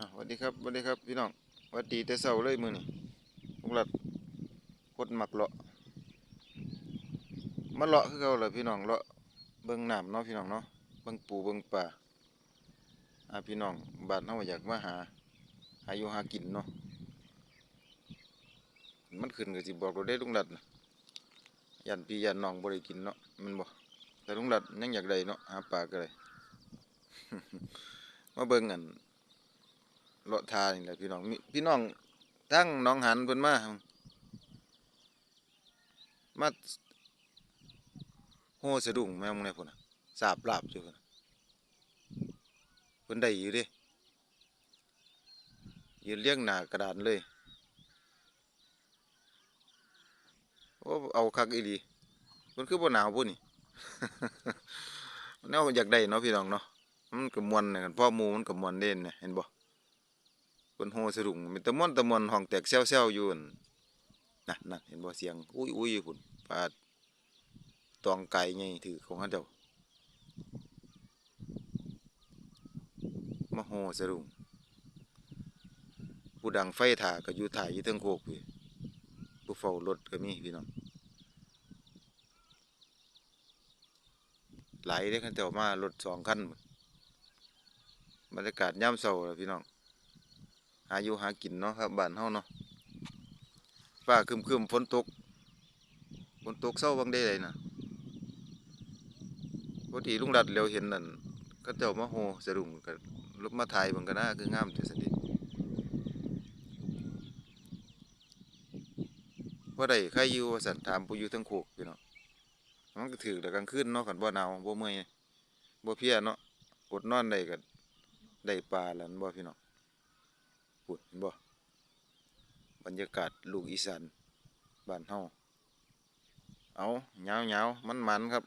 สวัสดีครับสวัสดีครับพี่น้องสวัสดีแต่เช้าเลยมือนี้พวกเราคนมักเลาะมาเลาะคือเก่าล่ะพี่น้องเลาะเบิ่งหน้ำเนาะพี่น้องเนาะเบิ่งปูเบิ่งปลาอะพี่น้องบานเฮาอยากมาหาหาอยู่หากินเนาะมันขึ้นก็สิบอกเราได้ลุงรัดยันพี่ยันน้องบ่ได้กินเนาะมันบ่แต่ลุงรัดยังอยากได้เนาะหาปลาก็ได้มาเบิ่งอัน เลาะทานี่แหละพี่น้องพี่น้องทั้งน้องหันเพิ่นมามาโหสะดุ้งแม่มึงเนี่ยพุ่นน่ะสาบลาบอยู่พุ่นน่ะเพิ่นได้อยู่เด้ยืนเลี้ยงหนากระดานเลยโอ้เอาคักอีหลีพ่นคือบ่หนาวพุ่นนี่แนวอยากได้เนาะพี่น้องเนาะมันก็มวนน่ะกันพ่อมูมันก็มวนเด่นน่ะเห็นบ่ เพิ่นโฮสะดุ้งมีตะม่วนตะม่วนห้องแตกแซวๆอยู่นั่นนั่นนั่นเห็นบ่เสียง อุ้ยอุ้ยพุ่นปาตองไก่ใหญ่ถือของเขาเจ้ามาโฮสะดุ้งผู้ดังไฟถ่าก็อยู่ถ่ายอยู่เทิงโคกพี่ผู้เฝ้ารถก็มีพี่น้องไหลายเด้อคันเจ้ามารถสองคันบรรยากาศยามเช้าล่ะพี่น้อง หาอยู่หากินเนาะครับบ้านเฮาเนาะฟ้าครึมๆฝนตกฝนตกเศร้าบางได้เลยนะพอดีลุงรัดเหลียวเห็นนั่นก็เจ้ามาโหสะดุ้งก็ลบมาถ่ายเบิ่งก็น่าคืองามแต่สันติว่าได้ใครอยู่ว่าสันถามผู้อยู่ทั้งโคกพี่เนาะมันก็ถือแต่กลางคืนเนาะคันบ่หนาวบ่เมื่อยบ่เพียเนาะอดนอนได้ก็ได้ปลาแล้วบ่พี่น้อง พูดเห็นบ่บรรยากาศลูกอีสานบ้านเฮาเอาเหงาเหงามันมันครับ